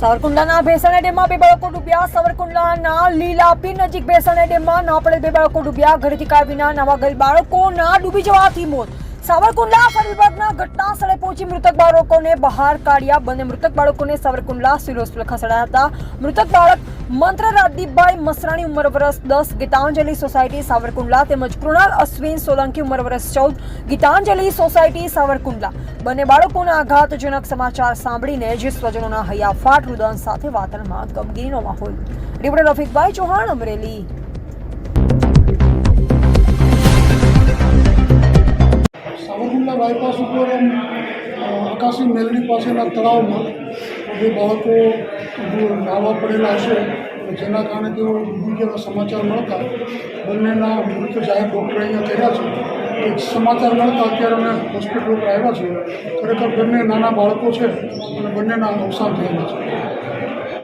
સાવરકુંડલાના ભેસાણા ડેમમાં બે બાળકો ડૂબ્યા. સાવરકુંડલાના લીલાપી નજીક ભેસાણા ડેમમાં નાપડે બે બાળકો ડૂબ્યા. ઘરેથી કાઢ વિના નાવા ગયેલ બાળકોના ડૂબી જવાથી મોત. સાવરકુંડલા ફાયર વિભાગના ઘટના સ્થળે પહોંચી મૃતક બાળકોને બહાર કાઢ્યા. બંને મૃતક બાળકોને સાવરકુંડલા સિવિલ હોસ્પિટલ ખસેડાયા હતા. મૃતક બાળક મંત્ર રાજદીપભાઈ મસરાણી, ઉંમર વર્ષ દસ, ગીતાંજલિ સોસાયટી, સાવરકુંડલા તેમજ કૃણાલ અશ્વિન સોલંકી, ઉંમર વર્ષ ચૌદ, ગીતાંજલિ સોસાયટી, સાવરકુંડલા. બંને બાળકોના આઘાતજનક સમાચાર સાંભળીને જે સ્વજનોના હૈયાફાટ રુદન સાથે વાતાવરણમાં ગમગીનો માહોલ. રિપોર્ટર રફીકભાઈ ચૌહાણ, અમરેલી. બાયપાસ ઉપર એમ આકાશી મેલડી પાસેના તળાવમાં જે બાળકો નાવા પડેલા હશે જેના કારણે તેઓ જેવા સમાચાર મળતા, બંનેના મૃત જાહેર ડૉક્ટર અહીંયા થયા છે. એ સમાચાર મળતા અત્યારે અમે હોસ્પિટલ ઉપર આવ્યા છીએ. ખરેખર બંને નાના બાળકો છે અને બંનેના અવસાન થયેલા છે.